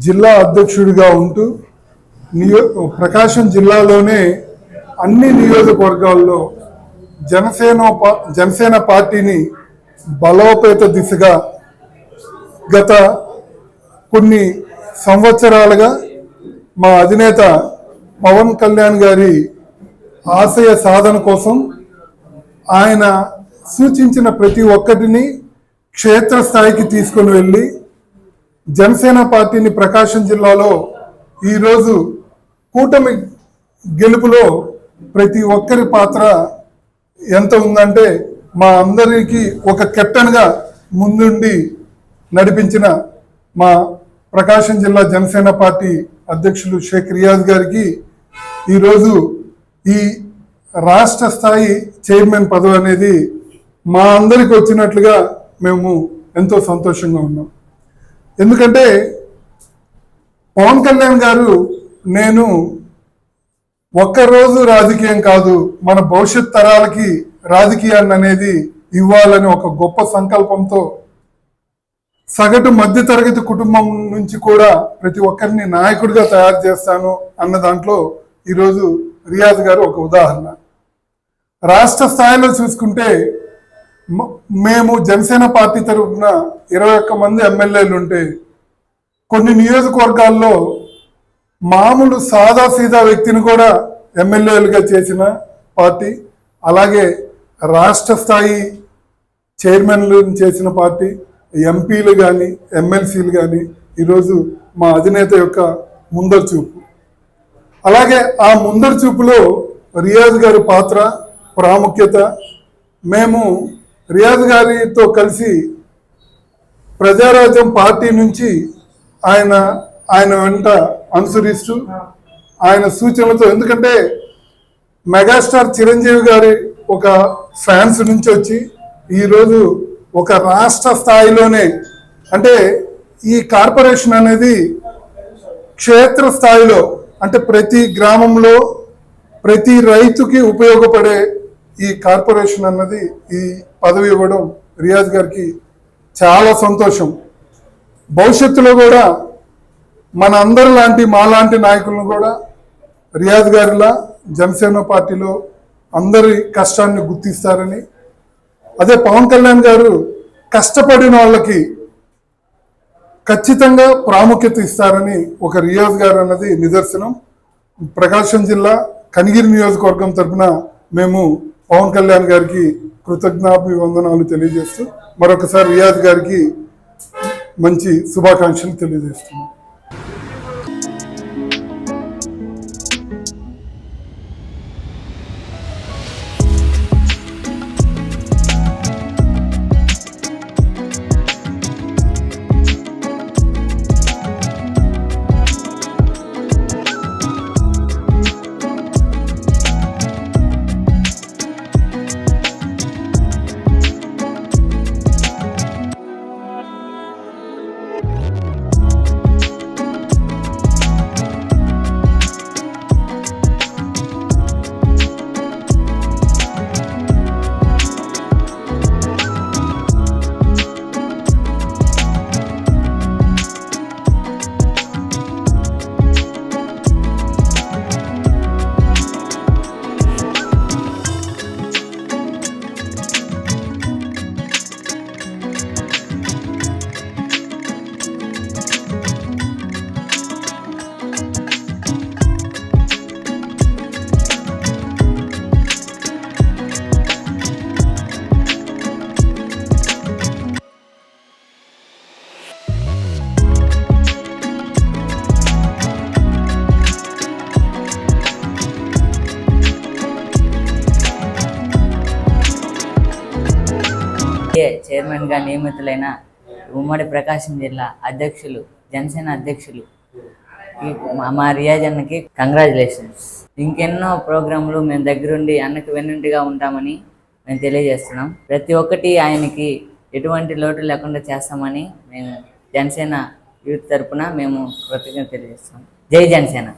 జిల్లా అధ్యక్షుడిగా ఉంటూ నియో ప్రకాశం జిల్లాలోనే అన్ని నియోజకవర్గాల్లో జనసేన పా- జనసేన పార్టీని బలోపేత దిశగా గత కొన్ని సంవత్సరాలుగా మా అధినేత పవన్ కళ్యాణ్ గారి ఆశయ సాధన కోసం ఆయన సూచించిన ప్రతి ఒక్కటిని క్షేత్రస్థాయికి తీసుకొని వెళ్ళి జనసేన పార్టీని ప్రకాశం జిల్లాలో ఈరోజు కూటమి గెలుపులో ప్రతి ఒక్కరి పాత్ర ఎంత ఉందంటే మా అందరికీ ఒక కెప్టెన్గా ముందుండి నడిపించిన మా ప్రకాశం జిల్లా జనసేన పార్టీ అధ్యక్షులు షేక్ రియాజ్ గారికి ఈరోజు ఈ రాష్ట్ర స్థాయి చైర్మన్ పదవి అనేది మా అందరికి వచ్చినట్లుగా మేము ఎంతో సంతోషంగా ఉన్నాం. ఎందుకంటే పవన్ కళ్యాణ్ గారు నేను ఒక్కరోజు రాజకీయం కాదు మన భవిష్యత్ తరాలకి రాజకీయాన్ని అనేది ఇవ్వాలని ఒక గొప్ప సంకల్పంతో సగటు మధ్యతరగతి కుటుంబం నుంచి కూడా ప్రతి ఒక్కరిని నాయకుడిగా తయారు చేస్తాను అన్న దాంట్లో ఈరోజు రియాజ్ గారు ఒక ఉదాహరణ. రాష్ట్ర స్థాయిలో చూసుకుంటే మేము జనసేన పార్టీ తరఫున ఇరవై ఒక్క మంది ఎమ్మెల్యేలు ఉంటే కొన్ని నియోజకవర్గాల్లో మామూలు సాదా సీదా వ్యక్తిని కూడా ఎమ్మెల్యేలుగా చేసిన పార్టీ అలాగే రాష్ట్ర స్థాయి చైర్మన్లు చేసిన పార్టీ ఎంపీలు కానీ ఎమ్మెల్సీలు కానీ ఈరోజు మా అధినేత యొక్క ముందర చూపు. అలాగే ఆ ముందరు చూపులో రియాజ్ గారి పాత్ర ప్రాముఖ్యత మేము రియాజ్ గారితో కలిసి ప్రజారాజ్యం పార్టీ నుంచి ఆయన ఆయన వెంట అనుసరిస్తూ ఆయన సూచనలతో ఎందుకంటే మెగాస్టార్ చిరంజీవి గారి ఒక ఫ్యాన్స్ నుంచి వచ్చి ఈరోజు ఒక రాష్ట్ర స్థాయిలోనే అంటే ఈ కార్పొరేషన్ అనేది క్షేత్ర స్థాయిలో అంటే ప్రతి గ్రామంలో ప్రతి రైతుకి ఉపయోగపడే ఈ కార్పొరేషన్ అన్నది ఈ పదవి ఇవ్వడం రియాజ్ గారికి చాలా సంతోషం. భవిష్యత్తులో కూడా మన అందరి లాంటి మా లాంటి నాయకులను కూడా రియాజ్ గారిలా జనసేన పార్టీలో అందరి కష్టాన్ని గుర్తిస్తారని అదే పవన్ కళ్యాణ్ గారు కష్టపడిన వాళ్ళకి ఖచ్చితంగా ప్రాముఖ్యత ఇస్తారని ఒక రియాజ్ గారు అన్నది నిదర్శనం. ప్రకాశం జిల్లా కనిగిరి నియోజకవర్గం తరఫున మేము పవన్ కళ్యాణ్ గారికి కృతజ్ఞాభివందనాలు తెలియజేస్తూ మరొకసారి రియాజ్ గారికి మంచి శుభాకాంక్షలు తెలియజేస్తున్నాం. చైర్మన్గా నియమితులైన ఉమ్మడి ప్రకాశం జిల్లా అధ్యక్షులు జనసేన అధ్యక్షులు మా- మా రియాజ్ అన్నకి కంగ్రాచులేషన్స్. ఇంకెన్నో ప్రోగ్రాంలు మేము దగ్గరుండి అన్నకి వెన్నుంటిగా ఉంటామని మేము తెలియజేస్తున్నాం. ప్రతి ఒక్కటి ఆయనకి ఎటువంటి లోటు లేకుండా చేస్తామని మేము జనసేన యూత్ తరపున మేము కృతజ్ఞత తెలియజేస్తున్నాం. జై జనసేన.